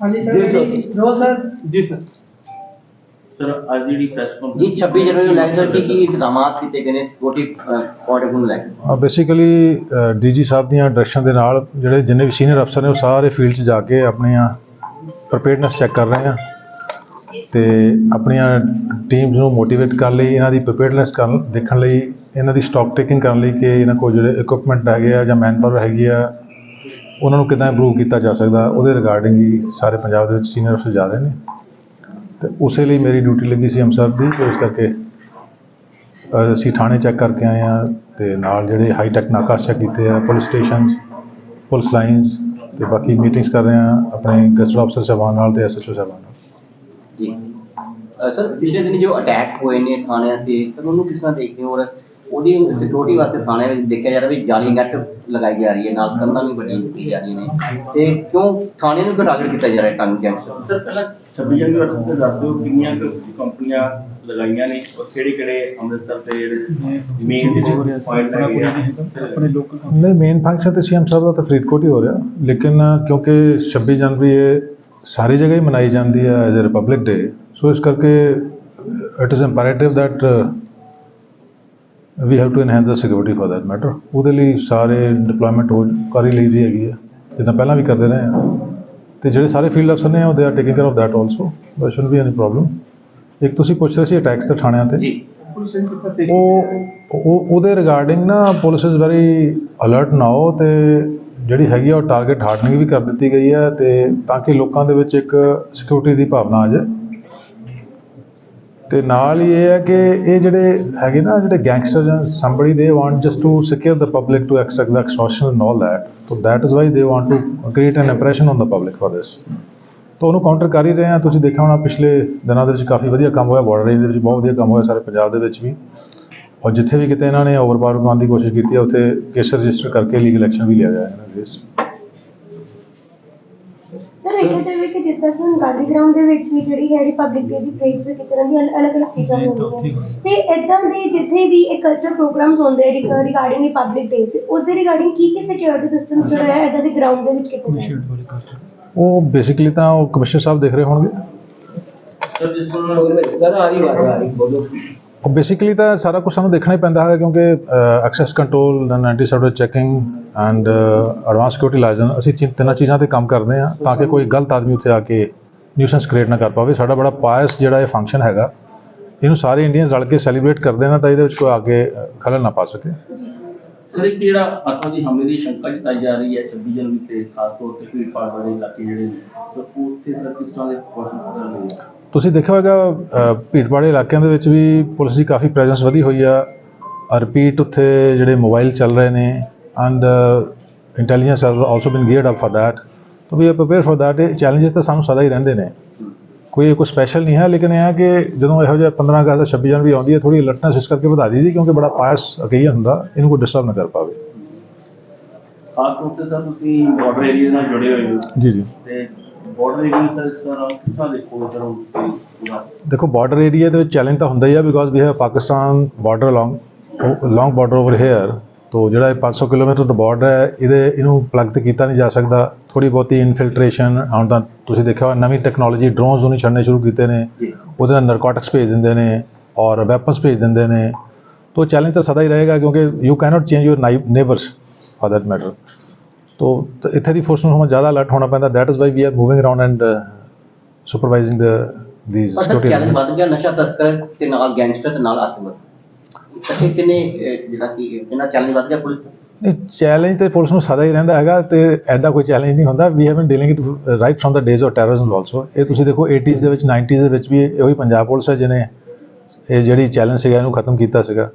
ਹਾਂਜੀ ਸਰ ਜੀ, ਸਰ। ਰੋਲ ਸਰ। ਜੀ ਸਰ। ਸਰ ਅੱਜ ਜਿਹੜੀ ਪ੍ਰੈਸ ਜੀ 26 ਜਨਵਰੀ ਨੂੰ ਲੈ ਕੇ ਸਰ ਕੀ ਕੀ ਇੰਤਜ਼ਾਮਾਤ ਕੀਤੇ ਗਏ ਨੇ? ਸਿਕਿਉਰਿਟੀ ਕੋਆਰਡੀਨੇਟਰ ਨੂੰ ਲੈ ਕੇ। ਬੇਸਿਕਲੀ ਡੀਜੀ ਸਾਹਿਬ ਦੀਆਂ ਡਾਇਰੈਕਸ਼ਨ ਦੇ ਨਾਲ ਜਿਹੜੇ ਜਿੰਨੇ ਵੀ ਸੀਨੀਅਰ ਅਫਸਰ ਨੇ ਉਹ ਸਾਰੇ ਫੀਲਡ 'ਚ ਜਾ ਕੇ ਆਪਣੀਆਂ ਪ੍ਰੀਪੇਅਰਡਨੈਸ ਚੈੱਕ ਕਰ ਰਹੇ ਆ ਤੇ ਆਪਣੀਆਂ ਟੀਮਸ ਨੂੰ ਮੋਟੀਵੇਟ ਕਰਨ ਲਈ ਇਹਨਾਂ ਦੀ ਪ੍ਰੀਪੇਅਰਡਨੈਸ ਕਰਨ ਦੇਖਣ ਲਈ ਇਹਨਾਂ ਦੀ ਸਟਾਕ ਟੇਕਿੰਗ ਕਰਨ ਲਈ ਕਿ ਇਹਨਾਂ ਕੋਲ ਜਿਹੜੇ ਇਕਵਿਪਮੈਂਟ ਹੈਗੇ ਆ ਜਾਂ ਮੈਨਪਾਵਰ ਹੈਗੀ ਆ ਉਹਨਾਂ ਨੂੰ ਕਿੱਦਾਂ ਇੰਪਰੂਵ ਕੀਤਾ ਜਾ ਸਕਦਾ, ਉਹਦੇ ਰਿਗਾਰਡਿੰਗ ਹੀ ਸਾਰੇ ਪੰਜਾਬ ਦੇ ਵਿੱਚ ਸੀਨੀਅਰ ਅਫਸਰ ਜਾ ਰਹੇ ਨੇ। ਤੇ ਉਸੇ ਲਈ ਮੇਰੀ ਡਿਊਟੀ ਲੱਗੀ ਸੀ ਅੰਮ੍ਰਿਤਸਰ ਦੀ, ਤੇ ਇਸ ਕਰਕੇ ਅਸੀਂ ਥਾਣੇ ਚੈੱਕ ਕਰਕੇ ਆਏ ਆ ਤੇ ਨਾਲ ਜਿਹੜੇ ਹਾਈ ਟੈਕ ਨਾਕਾਸ ਚੈੱਕ ਕੀਤੇ ਆ ਪੁਲਿਸ ਸਟੇਸ਼ਨਸ ਪੁਲਿਸ ਲਾਈਨਸ ਤੇ ਬਾਕੀ ਮੀਟਿੰਗਸ ਕਰ ਰਹੇ ਆ ਆਪਣੇ ਗੈਸਟ ਅਫਸਰ ਸਾਹਿਬਾਨ ਨਾਲ ਤੇ ਐਸਐਚਓ ਸਾਹਿਬਾਨ ਨਾਲ। ਜੀ। ਸਰ, ਪਿਛਲੇ ਦਿਨ ਜੋ ਅਟੈਕ ਹੋਏ ਨੇ ਥਾਣਿਆਂ ਤੇ, ਸਰ, ਉਹਨੂੰ ਕਿਸ ਤਰ੍ਹਾਂ ਦੇਖਦੇ ਹੋ ਔਰ ਉਹਦੀ ਸਿਕਿਉਰਿਟੀ ਵਾਸਤੇ ਥਾਣੇ ਵਿੱਚ ਦੇਖਿਆ ਜਾ ਰਿਹਾ ਵੀ ਜਾਲੀ ਨੈਟ ਲਗਾਈ ਜਾ ਰਹੀ ਹੈ ਨਾਲ ਕੰਧਾਂ ਵੀ ਵੱਡੀਆਂ ਕੀਤੀਆਂ ਜਾ ਰਹੀਆਂ ਨੇ। ਤੇ ਕਿਉਂ ਥਾਣੇ ਨੂੰ ਕਿਉਂ ਟਾਰਗੇਟ ਕੀਤਾ ਜਾ ਰਿਹਾ ਟੰਗ ਗੈਂਗਸਟਰ ਸਰ ਪਹਿਲਾਂ 26 ਜਨਵਰੀ ਨੂੰ ਦੱਸ ਦਿਓ ਕਿੰਨੀਆਂ ਕੁ ਕੰਪਨੀਆਂ ਲਗਾਈਆਂ ਨੇ ਔਰ ਕਿਹੜੇ ਕਿਹੜੇ ਅੰਮ੍ਰਿਤਸਰ ਦੇ ਜਿਹੜੇ ਮੇਨ ਪੁਆਇੰਟ ਹੈਗੇ ਆਪਣੇ ਲੋਕਲ ਨਹੀਂ ਮੇਨ ਫੰਕਸ਼ਨ ਤੇ ਸੀਐਮ ਸਾਹਿਬ ਦਾ ਤਾਂ ਫਰੀਦਕੋਟ ਹੀ ਹੋ ਰਿਹਾ। ਲੇਕਿਨ ਕਿਉਂਕਿ 26 ਜਨਵਰੀ ਇਹ ਸਾਰੀ ਜਗ੍ਹਾ ਹੀ ਮਨਾਈ ਜਾਂਦੀ ਹੈ as a republic day so ਇਸ ਕਰਕੇ it is imperative that we have to enhance the security for that matter ਉਹਦੇ ਲਈ ਸਾਰੇ ਡਿਪਲੋਇਮੈਂਟ ਹੋ ਕਰ ਹੀ ਲਈਦੀ ਹੈਗੀ ਹੈ ਜਿੱਦਾਂ ਪਹਿਲਾਂ ਵੀ ਕਰਦੇ ਰਹੇ ਆ। ਤੇ ਜਿਹੜੇ ਸਾਰੇ ਫੀਲਡ ਅਫਸਰ ਨੇ ਉਹ they are taking care of that also there should be any problem ਇੱਕ ਤੁਸੀਂ ਪੁੱਛ ਰਹੇ ਸੀ ਅਟੈਕਸ ਤੇ ਥਾਣਿਆਂ ਤੇ। ਜੀ। ਉਹ ਉਹਦੇ ਰਿਗਾਰਡਿੰਗ ਨਾ police is very alert now ਤੇ ਜਿਹੜੀ ਹੈਗੀ ਆ ਉਹ ਟਾਰਗੇਟ ਹਾਰਡਨਿੰਗ ਵੀ ਕਰ ਦਿੱਤੀ ਗਈ ਹੈ ਤੇ ਤਾਂ ਕਿ ਲੋਕਾਂ ਦੇ ਵਿੱਚ ਇੱਕ ਸਿਕਿਉਰਿਟੀ ਦੀ ਭਾਵਨਾ ਆ ਜਾਏ। ਤੇ ਨਾਲ ਹੀ ਇਹ ਹੈ ਕਿ ਇਹ ਜਿਹੜੇ ਹੈਗੇ ਨਾ, ਜਿਹੜੇ ਗੈਂਗਸਟਰ ਜਾਂ they want want to to secure public to to extract the extortion and all that so that is why they want to create an impression on the public for this ਤਾਂ ਉਹਨੂੰ counter ਕਰ ਹੀ ਰਹੇ ਆ ਤੁਸੀਂ ਦੇਖਿਆ ਹੋਣਾ ਪਿਛਲੇ ਦਿਨਾਂ ਦੇ ਵਿੱਚ ਕਾਫੀ ਵਧੀਆ ਕੰਮ ਹੋਇਆ ਬਾਰਡਰ ਏਰੀਆ ਦੇ ਵਿੱਚ ਬਹੁਤ ਵਧੀਆ ਕੰਮ ਹੋਇਆ ਸਾਰੇ ਪੰਜਾਬ ਦੇ ਵਿੱਚ ਵੀ ਔਰ ਜਿੱਥੇ ਵੀ ਕਿਤੇ ਇਹਨਾਂ ਨੇ ਓਵਰਪਾਵਰ ਕਰਨ ਦੀ ਕੋਸ਼ਿਸ਼ ਕੀਤੀ ਹੈ, ਉੱਥੇ ਕੇਸ ਰਜਿਸਟਰ ਕਰਕੇ ਲੀਗਲ ਐਕਸ਼ਨ ਵੀ ਲਿਆ ਜਾਏਗਾ ਇਹਨਾਂ ਦੇ। ਸਰ ਵੇਖਿਆ ਜਾਵੇ ਕਿ ਜਿੱਦਾਂ ਕਿ ਹੁਣ ਗਾਂਧੀ ਗਰਾਊਂਡ ਦੇ ਵਿੱਚ ਵੀ ਜਿਹੜੀ ਹੈ ਰਿਪਬਲਿਕ ਡੇ ਦੀ ਪਰੇਡਸ ਵੀ ਕਿਤੇ ਦੀ ਅਲੱਗ-ਅਲੱਗ ਚੀਜ਼ਾਂ ਹੁੰਦੀਆਂ ਤੇ ਇਦਾਂ ਦੇ ਜਿੱਥੇ ਵੀ ਇਹ ਕਲਚਰ ਪ੍ਰੋਗਰਾਮਸ ਹੁੰਦੇ ਰਿਗਾਰਡਿੰਗ ਰਿਪਬਲਿਕ ਡੇ ਤੇ ਉਹਦੇ ਰਿਗਾਰਡਿੰਗ ਕੀ ਕੀ ਸਿਕਿਉਰਿਟੀ ਸਿਸਟਮ ਜਿਹੜਾ ਹੈ ਇਦਾਂ ਦੇ ਗਰਾਊਂਡ ਦੇ ਵਿੱਚ ਕਿਤੇ ਉਹ ਬੇਸਿਕਲੀ ਤਾਂ ਉਹ ਕਮਿਸ਼ਨਰ ਸਾਹਿਬ ਦੇਖ ਰਹੇ ਹੋਣਗੇ। ਸਰ ਜਿਸ ਨੂੰ ਸਰ ਆ ਰਹੀ ਬਾਤ ਆ ਰਹੀ ਬੋਲੋ। ਬੇਸਿਕਲੀ ਤਾਂ ਸਾਰਾ ਕੁਝ ਸਾਨੂੰ ਦੇਖਣਾ ਹੀ ਪੈਂਦਾ ਹੈ ਕਿਉਂਕਿ access control then anti server checking and advance security licence ਅਸੀਂ ਚਿੰ- ਤਿੰਨਾਂ ਚੀਜ਼ਾਂ ਤੇ ਕੰਮ ਕਰਦੇ ਹਾਂ ਤਾਂ ਕਿ ਕੋਈ ਗਲਤ ਆਦਮੀ ਉੱਥੇ ਆ ਕੇ ਨਿਊਸੈਂਸ ਕ੍ਰੀਏਟ ਨਾ ਕਰ ਪਾਵੇ। ਸਾਡਾ ਬੜਾ ਪਾਇਸ ਜਿਹੜਾ ਇਹ ਫੰਕਸ਼ਨ ਹੈਗਾ, ਇਹਨੂੰ ਸਾਰੇ ਇੰਡੀਅਨਸ ਰਲ ਕੇ ਸੈਲੀਬ੍ਰੇਟ ਕਰਦੇ ਨੇ ਤਾਂ ਇਹਦੇ ਵਿੱਚ ਕੋਈ ਆ ਕੇ ਖਲਲ ਨਾ ਪਾ ਸਕੇ। ਸਰ ਇਹ ਕਿਹੜਾ ਆਤੰਕੀ ਹਮਲੇ ਦੀ ਸ਼ੰਕਾ ਜਤਾਈ ਜਾ ਰਹੀ ਹੈ 26 ਜਨਵਰੀ ਤੇ, ਖਾਸ ਤੌਰ ਤੇ ਭੀੜ ਭਾੜ ਵਾਲੇ ਇਲਾਕੇ ਜਿਹੜੇ ਨੇ ਉੱਥੇ ਸਰ ਕਿਸ ਤਰ੍ਹਾਂ ਦੇ ਪ੍ਰਸ਼ਨ ਕਰ ਰਹੇ ਨੇ? ਤੁਸੀਂ ਦੇਖਿਆ ਹੋਵੇਗਾ ਭੀੜ ਭਾੜ ਇਲਾਕਿਆਂ ਦੇ ਵਿੱਚ ਵੀ ਪੁਲਿਸ ਦੀ ਕਾਫੀ ਪ੍ਰੈਜ਼ੈਂਸ ਵਧੀ ਹੋਈ ਆ। ਰਿਪੀਟ ਉੱਥੇ ਜਿਹੜੇ ਮੋਬਾਈਲ ਚੱਲ ਰਹੇ ਨੇ and intelligence has also been geared up for that to be prepare for that ਇਹ ਚੈਲੰਜਸ ਤਾਂ ਸਾਨੂੰ ਸਦਾ ਹੀ ਰਹਿੰਦੇ ਨੇ। ਕੋਈ ਕੋਈ ਸਪੈਸ਼ਲ ਨਹੀਂ ਹੈ ਲੇਕਿਨ ਇਹ ਹੈ ਕਿ ਜਦੋਂ ਇਹੋ ਜਿਹਾ 15 ਅਗਸਤ 26 ਜਨਵਰੀ ਆਉਂਦੀ ਹੈ ਥੋੜੀ ਅਲਰਟਨੈਸ ਇਸ ਕਰਕੇ ਵਧਾ ਦਈਦੀ ਕਿਉਂਕਿ ਬੜਾ ਪਾਇਸ ਓਕੇਜ਼ਨ ਹੁੰਦਾ ਇਹਨੂੰ ਕੋਈ ਡਿਸਟਰਬ ਨਾ ਕਰ ਪਾਵੇ। ਖਾਸ ਤੌਰ ਤੇ ਸਰ ਤੁਸੀਂ ਬਾਰਡਰ ਏਰੀਆ ਨਾਲ ਜੁੜੇ ਹੋਏ ਹੋ। ਜੀ ਜੀ। ਤੇ ਬਾਰਡਰ ਏਰੀਆ ਸਰ ਤਰ੍ਹਾਂ ਕਿਸ ਤਰ੍ਹਾਂ ਦੇਖੋਗੇ ਸਰ ਦੇਖੋ ਬਾਰਡਰ ਏਰੀਆ ਦੇ ਵਿੱਚ ਚੈਲੰਜ ਤਾਂ ਹੁੰਦਾ ਹੀ ਆ because we have Pakistan border along long border over here ਤੋ ਜਿਹੜਾ ਇਹ 500 ਕਿਲੋਮੀਟਰ ਦਾ ਬਾਰਡਰ ਹੈ ਇਹਦੇ ਇਹਨੂੰ ਪਲੱਗ ਤੇ ਕੀਤਾ ਨਹੀਂ ਜਾ ਸਕਦਾ। ਥੋੜੀ ਬਹੁਤੀ ਇਨਫਿਲਟ੍ਰੇਸ਼ਨ ਹੁਣ ਤਾਂ ਤੁਸੀਂ ਦੇਖਿਆ ਹੋਣਾ ਨਵੀਂ ਟੈਕਨੋਲੋਜੀ ਡਰੋਨਸ ਉਹਨੇ ਛੱਡਣੇ ਸ਼ੁਰੂ ਕੀਤੇ ਨੇ। ਉਹਦੇ ਨਾਲ ਨਰਕੋਟਿਕਸ ਭੇਜ ਦਿੰਦੇ ਨੇ ਔਰ ਵੈਪਨਸ ਭੇਜ ਦਿੰਦੇ ਨੇ। ਤੋ ਚੈਲੰਜ ਤਾਂ ਸਦਾ ਹੀ ਰਹੇਗਾ ਕਿਉਂਕਿ you cannot change your neighbours for that matter ਤੋ ਇੱਥੇ ਦੀ ਫੋਰਸ ਨੂੰ ਹਮੇ ਜ਼ਿਆਦਾ ਅਲਰਟ ਹੋਣਾ ਪੈਂਦਾ। That is why we are moving around and supervising the these security challenge ਵੱਧ ਗਿਆ ਨਸ਼ਾ ਤਸਕਰ ਤੇ ਨਾਲ ਗੈਂਗਸਟਰ ਤੇ ਨਾਲ ਆਤਮਕ। ਇਕੱਠੇ ਕਿਨੇ ਜਿਹੜਾ ਕਿ ਇਹਨਾਂ ਚੈਲੰਜ ਵੱਧ ਗਿਆ ਪੁਲਿਸ ਚੈਲੰਜ ਤੇ ਪੁਲਿਸ ਨੂੰ ਸਦਾ ਹੀ ਰਹਿੰਦਾ ਹੈਗਾ ਤੇ ਐਡਾ ਕੋਈ ਚੈਲੰਜ ਨਹੀਂ ਹੁੰਦਾ। We have been dealing it right from the days of terrorism also ਇਹ ਤੁਸੀਂ ਦੇਖੋ 80s ਦੇ ਵਿੱਚ 90s ਦੇ ਵਿੱਚ ਵੀ ਇਹੋ ਹੀ ਪੰਜਾਬ ਪੁਲਿਸ ਹੈ ਜਿਹਨੇ ਇਹ ਜਿਹੜੀ ਚੈਲੰਜ ਸੀਗਾ, ਇਹਨੂੰ ਖਤਮ ਕੀਤਾ ਸੀਗਾ।